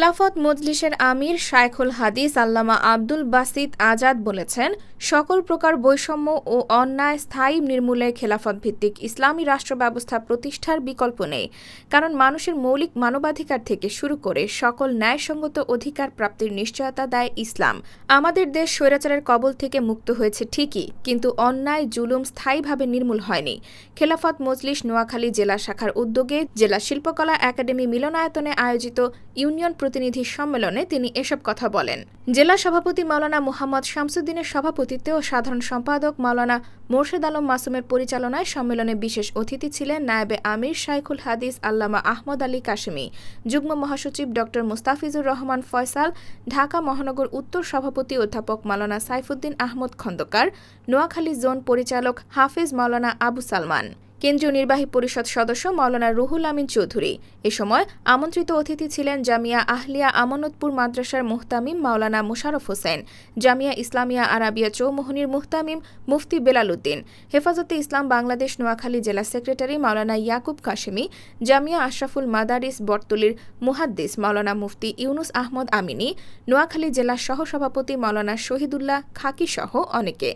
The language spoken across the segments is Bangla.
খেলাফত মজলিসের আমির শায়খুল হাদিস আল্লামা আব্দুল বাসিত আজাদ বলেছেন, সকল প্রকার বৈষম্য ও অন্যায় স্থায়ী নির্মূলে খেলাফত ভিত্তিক ইসলামী রাষ্ট্র ব্যবস্থা প্রতিষ্ঠার বিকল্প নেই, কারণ মানুষের মৌলিক মানবাধিকার থেকে শুরু করে সকল ন্যায়সঙ্গত অধিকার প্রাপ্তির নিশ্চয়তা দেয় ইসলাম। আমাদের দেশ স্বৈরাচারের কবল থেকে মুক্ত হয়েছে ঠিকই, কিন্তু অন্যায়, জুলুম স্থায়ীভাবে নির্মূল হয়নি। খেলাফত মজলিস নোয়াখালী জেলা শাখার উদ্যোগে জেলা শিল্পকলা একাডেমি মিলনায়তনে আয়োজিত ইউনিয়ন প্রতিনিধি সম্মেলনে তিনি এসব কথা বলেন। জেলা সভাপতি মাওলানা মোহাম্মদ শামসুদ্দিনের সভাপতিত্বে ও সাধারণ সম্পাদক মাওলানা মোর্শেদ আলম মাসুমের পরিচালনায় সম্মেলনে বিশেষ অতিথি ছিলেন নায়েবে আমির শাইখুল হাদিস আল্লামা আহমদ আলী কাশেমি, যুগ্ম মহাসচিব ড মুস্তাফিজুর রহমান ফয়সাল, ঢাকা মহানগর উত্তর সভাপতি অধ্যাপক মাওলানা সাইফুদ্দিন আহমদ খন্দকার, নোয়াখালী জোন পরিচালক হাফিজ মাওলানা আবু সালমান। কেন্দ্রীয় নির্বাহী পরিষদ সদস্য মাওলানা রুহুল আমিন চৌধুরী। এ সময় আমন্ত্রিত অতিথি ছিলেন জামিয়া আহলিয়া আমানতপুর মাদ্রাসার মুহতামিম মাওলানা মুশারফ হোসেন, জামিয়া ইসলামিয়া আরাবিয়া চৌমোহনীর মুহতামিম মুফতি বেলাল উদ্দিন, হেফাজতে ইসলাম বাংলাদেশ নোয়াখালী জেলা সেক্রেটারি মাওলানা ইয়াকুব কাশেমি, জামিয়া আশরাফুল মাদারিস বটতলির মুহাদ্দিস মাওলানা মুফতি ইউনুস আহমদ আমিনী, নোয়াখালী জেলা সহসভাপতি মাওলানা শহীদুল্লাহ খাকি সহ অনেকে।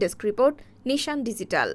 Desk report Nishan digital.